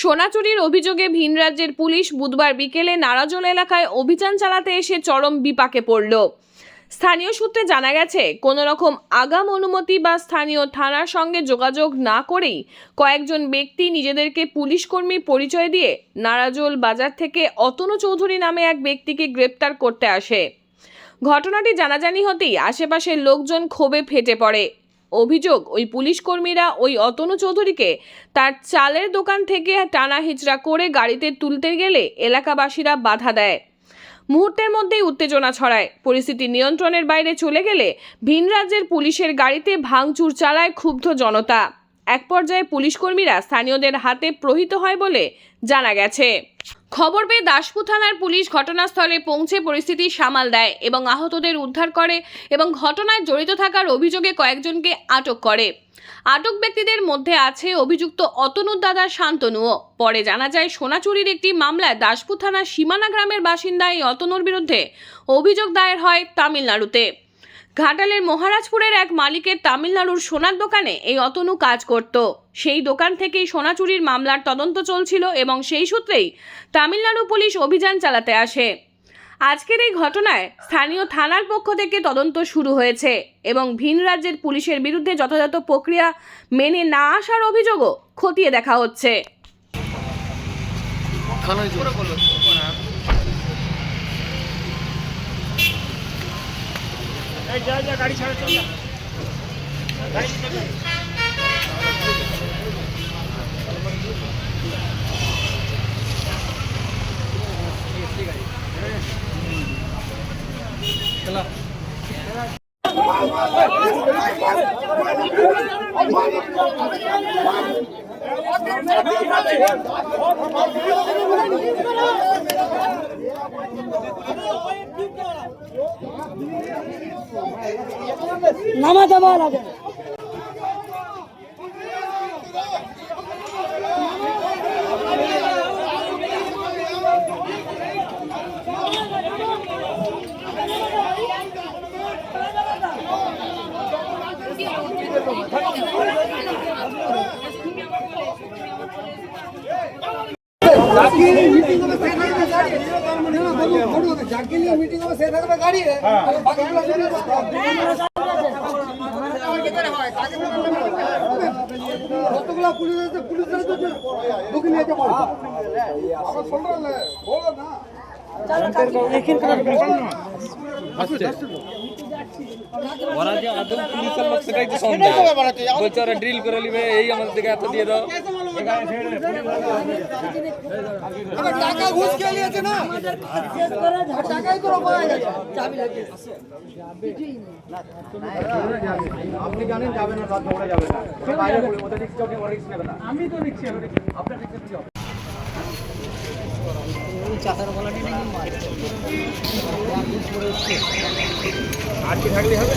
সোনা চুরির অভিযোগে ভিন রাজ্যের পুলিশ বুধবার বিকেলে নারাজল এলাকায় অভিযান চালাতে এসে চরম বিপাকে পড়ল। স্থানীয় সূত্রে জানা গেছে, কোনো রকম আগাম অনুমতি বা স্থানীয় থানার সঙ্গে যোগাযোগ না করেই কয়েকজন ব্যক্তি নিজেদেরকে পুলিশ কর্মী পরিচয় দিয়ে নারাজল বাজার থেকে অতনু চৌধুরী নামে এক ব্যক্তিকে গ্রেপ্তার করতে আসে। ঘটনাটি জানাজানি হতেই আশেপাশের লোকজন ক্ষোভে ফেটে পড়ে। অভিযোগ, ওই পুলিশ কর্মীরা ওই অতনু চৌধুরীকে তার চালের দোকান থেকে টানা হিচড়া করে গাড়িতে তুলতে গেলে এলাকাবাসীরা বাধা দেয়। মুহূর্তের মধ্যেই উত্তেজনা ছড়ায়। পরিস্থিতি নিয়ন্ত্রণের বাইরে চলে গেলে ভিন রাজ্যের পুলিশের গাড়িতে ভাঙচুর চালায় ক্ষুব্ধ জনতা। এক পর্যায়ে পুলিশ কর্মীরা স্থানীয়দের হাতে প্রহিত হয় বলে জানা গেছে। খবর পেয়ে দাসপুর থানার পুলিশ ঘটনাস্থলে পৌঁছে পরিস্থিতি সামাল দেয় এবং আহতদের উদ্ধার করে এবং ঘটনায় জড়িত থাকার অভিযোগে কয়েকজনকে আটক করে। আটক ব্যক্তিদের মধ্যে আছে অভিযুক্ত অতনুর দাদা শান্তনুও। পরে জানা যায় সোনা চুরির একটি মামলায় দাসপুর থানার সীমানা গ্রামের বাসিন্দা এই অতনুর বিরুদ্ধে অভিযোগ দায়ের হয় তামিলনাড়ুতে। ঘাটালের মহারাজপুরের এক মালিকের তামিলনাড়ুর সোনার দোকানে এই অতনু কাজ করত। সেই দোকান থেকেই সোনা চুরির মামলার তদন্ত চলছিল এবং সেই সূত্রেই তামিলনাড়ু পুলিশ অভিযান চালাতে আসে। আজকের এই ঘটনায় স্থানীয় থানার পক্ষ থেকে তদন্ত শুরু হয়েছে এবং ভিন রাজ্যের পুলিশের বিরুদ্ধে যথাযথ প্রক্রিয়া মেনে না আসার অভিযোগও খতিয়ে দেখা হচ্ছে। যা যা গাড়ি ছাড়া চল গাড়ি চল। নামাজ আমার আগে। মিটিং হবে সে থাকবে গাড়ি বাকিগুলো কতগুলো পুলিশ আছে পুলিশ ঢুকে নিয়ে যাব আমার শুনলে বলো না ওরা যে আদম পুলিশের লোক সেটাই তো সন্দেহ বলছে ওরা ড্রিল করে নিবে এই আমাদের দিকে এত দিয়ে দাও আবার টাকা ঘুষ খেয়ে নিয়েছে না টাকাই তো আপনি জানেন যাবে না দৌড়ে না বাইরে বলে ওদের রিস্ক ওকে রিস্ক নেবে না আমি তো নিচ্ছি আপনার রিস্ক কি হবে আজকে থাকলে হবে?